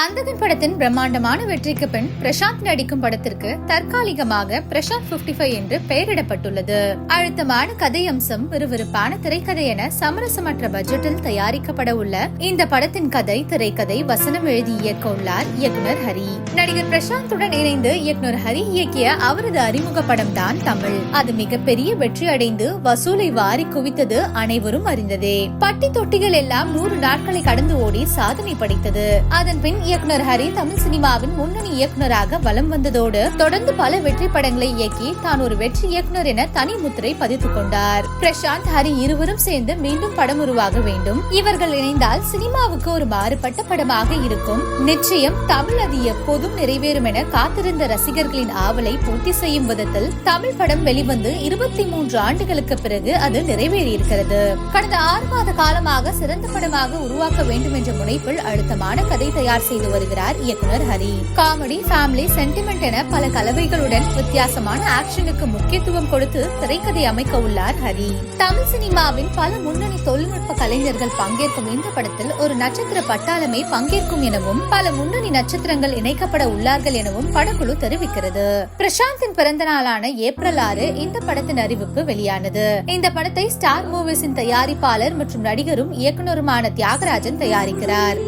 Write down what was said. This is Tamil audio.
அந்தகன் படத்தின் பிரம்மாண்டமான வெற்றிக்கு பின் பிரசாந்த் நடிக்கும் படத்திற்கு தற்காலிகமாக பிரசாந்த் 55 என்று பெயரிடப்பட்டுள்ளது. அழுத்தமான கதை அம்சம் விறுவிறுப்பான திரைக்கதை என சமரசமற்ற பட்ஜெட்டில் தயாரிக்கப்பட உள்ள இந்த படத்தின் கதை திரைக்கதை வசனம் எழுதி இயக்க உள்ளார் இயக்குனர் ஹரி. நடிகர் பிரசாந்துடன் இணைந்து இயக்குனர் ஹரி இயக்கிய அவரது அறிமுக படம் தான் தமிழ். அது மிகப்பெரிய வெற்றி அடைந்து வசூலை வாரி குவித்தது அனைவரும் அறிந்ததே. பட்டி தொட்டிகள் எல்லாம் நூறு நாட்களை கடந்து ஓடி சாதனை படைத்தது. அதன் பின் இயக்குனர் ஹரி தமிழ் சினிமாவின் முன்னணி இயக்குனராக வலம் வந்ததோடு தொடர்ந்து பல வெற்றி படங்களை இயக்கி தான் ஒரு வெற்றி இயக்குனர் என தனி முத்திரை பதித்துக் கொண்டார். பிரசாந்த் ஹரி இருவரும் சேர்ந்து மீண்டும் படம் உருவாக வேண்டும். இவர்கள் இணைந்தால் சினிமாவுக்கு ஒரு மாறுபட்ட படமாக இருக்கும். நிச்சயம் தமிழ் அது எப்போதும் நிறைவேறும் என காத்திருந்த ரசிகர்களின் ஆவலை பூர்த்தி செய்யும் விதத்தில் தமிழ் படம் வெளிவந்து இருபத்தி மூன்று ஆண்டுகளுக்கு பிறகு அது நிறைவேறியிருக்கிறது. கடந்த ஆறு மாத காலமாக சிறந்த படமாக உருவாக்க வேண்டும் என்ற முனைப்பில் அழுத்தமான கதை தயார் செய்து வருகிறார் இயக்குனர் ஹரி. காமெடி ஃபேமிலி சென்டிமெண்ட் என பல கலவைகளுடன் வித்தியாசமான ஆக்ஷனுக்கு முக்கியத்துவம் கொடுத்து திரைக்கதை அமைக்க உள்ளார் ஹரி. தமிழ் சினிமாவின் பல முன்னணி தொழில்நுட்ப கலைஞர்கள் பங்கேற்கும் இந்த படத்தில் ஒரு நட்சத்திர பட்டாளமே பங்கேற்கும் எனவும் பல முன்னணி நட்சத்திரங்கள் இணைக்கப்பட உள்ளார்கள் எனவும் படக்குழு தெரிவிக்கிறது. பிரசாந்தின் பிறந்த நாளான ஏப்ரல் ஆறு இந்த படத்தின் அறிவிப்பு வெளியானது. இந்த படத்தை ஸ்டார் மூவிஸின் தயாரிப்பாளர் மற்றும் நடிகரும் இயக்குனருமான தியாகராஜன் தயாரிக்கிறார்.